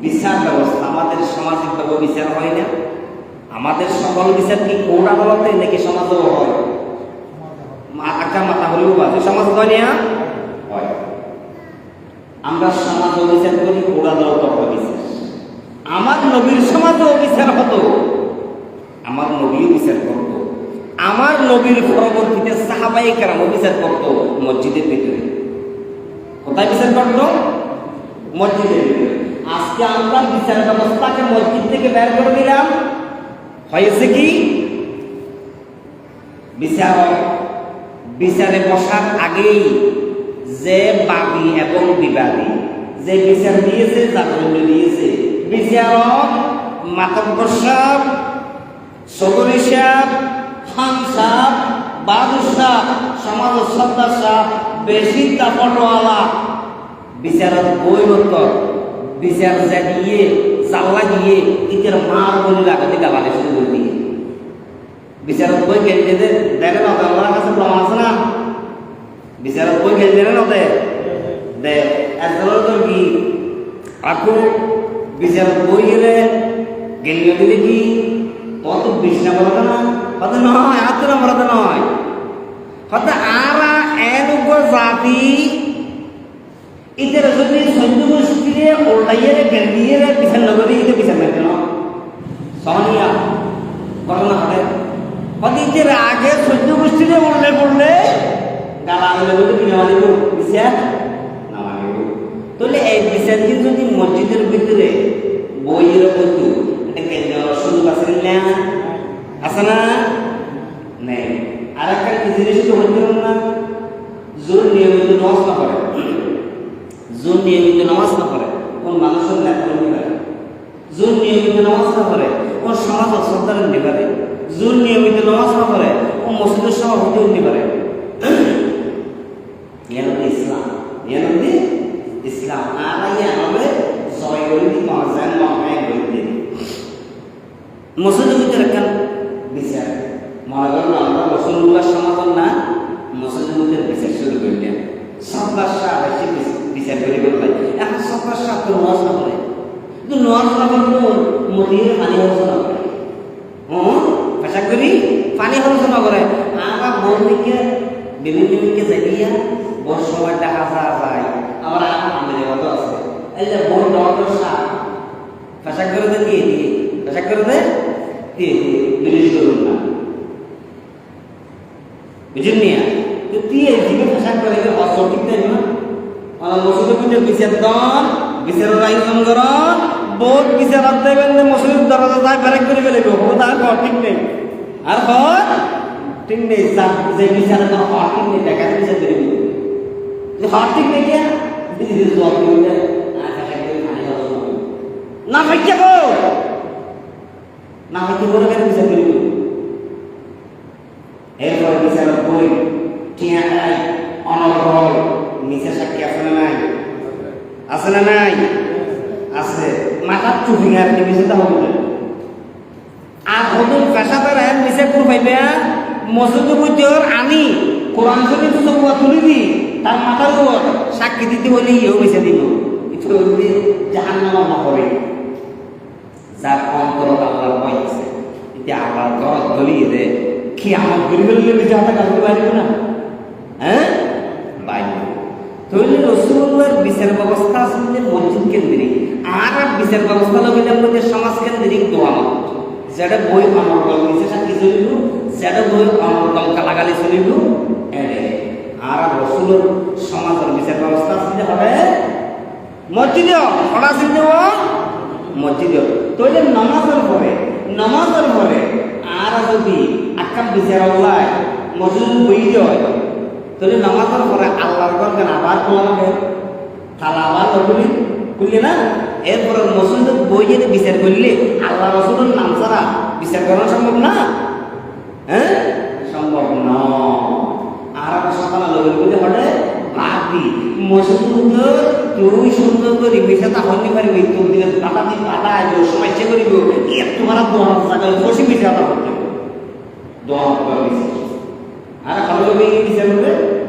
বিচার ব্যবস্থা। আমাদের সামাজিকভাবে বিচার হয় না। আমাদের সকল বিচার কি কোন আদালতে নাকি সমাজেও হয়? আকা মাথা হলেও বাজে। সমাজ হয় না? হয়। আমরা সমাজ বিচার করি, কোন আদালত হয় বিচার আমার নবীর সমাজেও বিচার হতো। আমার নবীও বিচার করতো। আমার নবীর পরবর্তীতে সাহাবাই কেরামও বিচার করতো মসজিদের ভিতরে। কোথায় বিচার করতো? মসজিদের ভিতরে। আজকে আমরা বিচার ব্যবস্থাকে মসজিদ থেকে বের করে দিলাম। হয়েছে কি? বিচারক বিচারে বসার আগেই যে বাদী এবং বিবাদী যে বিচার দিয়েছে জন্য দিয়েছে। বিচারক মাতব্বর সাহেব সদরি সাহেব, খান সাহেব বাদুর সাহেব সমাজ সর্দার সাহেব, বেশি তাপটওয়ালা। বিচারক মত বিচার যা দিয়ে চাল্লা দিয়ে ইতের মার বলি লাগাতে গালালে শুরু করে দিয়ে। বিচারক বই খেলতে দে দেখে না আমার কাছে প্রমাণ আছে না। বিচারক বই খেলতে না দে দে তো কি? আকু বিচারক বই গেলে গেলিয়ে দিলে কি? তত বিষ্ণা বলতে না হতে নয় হাতে না বলতে নয়। হতে আরা এনুগ জাতি ইদের যদি সৈন্য গোষ্ঠীরে ওল্টাইয়ে গেলিয়ে বিচার নগরী ইতে বিচার মেটে না সহনিয়া ঘটনা ঘটে ইদের আগে সৈন্য গোষ্ঠীরে উঠলে পড়লে গালা হলে বলে নেওয়া বিচার নেওয়া তাহলে এই বিচার কিন্তু যদি মসজিদের ভিতরে বইয়ের বইতু এটা কেন্দ্র সুযোগ আছে না আছে না নেই আর একটা জিনিস তো হইতে না জোর নিয়মিত নামাজ না করে জোর নিয়মিত নামাজ না করে কোন মানুষের লেখা নিবে জোর নিয়মিত নামাজ না করে, কোন সমাজ অশ্রদ্ধার নিতে পারে জোর নিয়মিত নামাজ না করে, কোন মসজিদের সভাপতি পারে? ইয়ানবি ইসলাম। ইয়ানবি ইসলাম আর ইয়ানবে সবাই করে দি মাজান মামায় করে দি মসজিদের ভিতরে কেন বিচার? মনে করেন আমরা রসুল্লাহ সমাধান না? মসজিদের ভিতরে বিচার শুরু করলেন সব্বার শাহ এসে বিচার করে বললেন। এখন সব্বার তো নোয়াজ না কিন্তু নোয়াজ না করলেও মতিয়ে পানি আলোচনা করে। হুম? পেশা করি? পানি আলোচনা করে। আমরা বৌদিকে বিভিন্ন দিকে যাইয়া বড় সময় দেখা যায় যায়। আমার আমাদের মতো আছে। এই যে বড় ডক্টর শাহ পেশা করে দে দিয়ে দিয়ে পেশা করে দে দিয়ে দিয়ে বিলিশ করুন না। বুঝুন নিয়া তো দিয়ে দিকে পেশা করে দে অস্ত্র ঠিক দেয় না? আমার মসজিদের পিঠে বিচার দন। বিচারের আইন সংগরণ বহুত বিচার দেবেন মসজিদের দরজা যায়, ব্যারেক করে ফেলে ও তার ঠিক নেই। আর ঠিক নেই, যা- বিচারে তো হর ঠিক নেই, দেখা বিচার করে ঠিক নেই না ভাইকে গো না ভাইকে বলে কেন বিচার করিব এরপর বিচারক বই টিয়া অনর্গল, নিচে সাক্ষী না নাই? আছে না নাই? আছে। মাথার টুপি আর কি মিশে হবে না আর হদুর পেশাদার এর মিশে কোন পাইবে মসজিদের মধ্যে আনি কোরআন শরীফ তো তুলি দি তার মাথার উপর সাক্ষী দিতে বলে ইয়েও মিশে দিব এটা জাহান নামা করে যার অন্তরত আল্লাহ ভয় আছে। এটা আল্লাহ ঘরত গলিয়ে দে। কি আমার গলি নিজে হাতে কাটতে পারিব না। তাহলে রসুল্লাহর বিচার ব্যবস্থা আসলে মসজিদ কেন্দ্রিক। আর বিচার ব্যবস্থা লগাইলে আমাদের সমাজ কেন্দ্রিক দোয়া যেটা বই আমার দল নিচে সাক্ষী চলিল? যেটা বই আমার দল কালাগালি চলিল এড়ে আর রসুলের সমাজের বিচার ব্যবস্থা আসলে হবে মসজিদে হঠাৎ চিনতে মসজিদে। তৈলে নামাজের পরে নামাজের পরে আর যদি আকাম বিচার মসজিদ বই হয় তাহলে নামাজের পরে আল্লাহর ঘর কেন আবার খোলা হবে তালা আবার খুলি, খুললি না? এরপরে মসজিদের বই যদি বিচার করলে আল্লাহ রসুলের নাম ছাড়া বিচার করা সম্ভব না? হ্যাঁ? সম্ভব নয় আর একটা সকালে লগের মধ্যে হটে ভাবি মসজিদ তুই সুন্দর করে তা হতে পারবি, তোর দিনে পাতা দিন পাতা আইব, সময় সে করিব এর তোমার দোয়া জায়গা বসে তা করতে দোয়া আর বিচার করবে